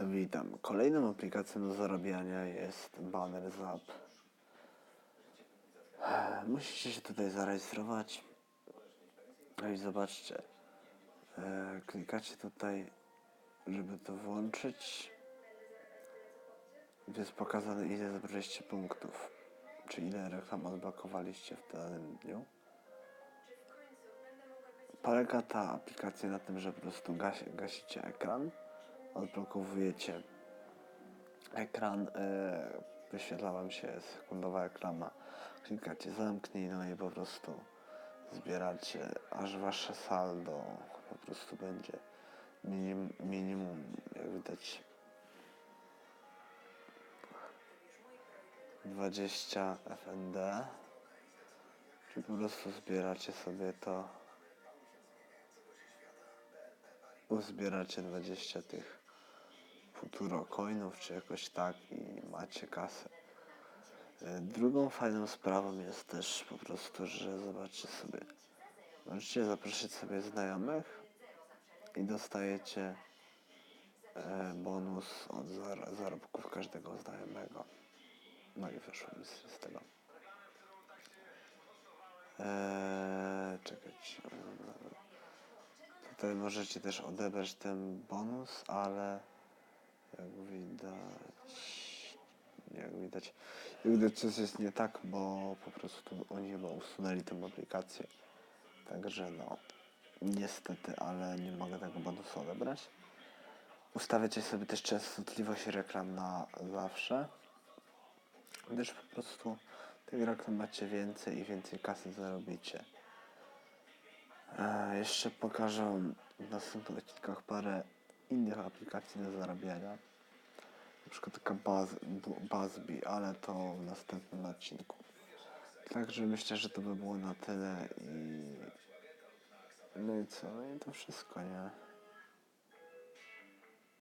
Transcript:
Witam. Kolejną aplikacją do zarabiania jest Banner Zap. Musicie się tutaj zarejestrować. No i zobaczcie. E, Klikacie tutaj, żeby to włączyć. Jest pokazane ile zebraliście punktów. Czy ile reklam odblokowaliście w danym dniu. Polega ta aplikacja na tym, że po prostu gasi, gasicie ekran, odblokowujecie ekran, e, wyświetla wam się sekundowa reklama, klikacie zamknij, no i po prostu zbieracie, aż wasze saldo po prostu będzie minim, minimum, jak widać. 20 FND, czyli po prostu zbieracie sobie to. Uzbieracie 20 tych futuro coinów, czy jakoś tak i macie kasę. E, Drugą fajną sprawą jest też po prostu, że zobaczcie sobie, możecie zaprosić sobie znajomych i dostajecie e, bonus od zar- zarobków każdego znajomego. No i wyszło mi z tego. Eee, czekać. Tutaj możecie też odebrać ten bonus, ale jak widać, jak widać, jak widać coś jest nie tak, bo po prostu oni chyba usunęli tę aplikację. Także no, niestety, ale nie mogę tego bonusu odebrać. Ustawiacie sobie też częstotliwość reklam na zawsze, gdyż po prostu tych reklam macie więcej i więcej kasy zarobicie. E, jeszcze pokażę w następnych odcinkach parę innych aplikacji do zarabiania. Na przykład taka Buzz, Bu- Buzzbee, ale to w następnym odcinku. Także myślę, że to by było na tyle i... No i co? No i to wszystko, nie?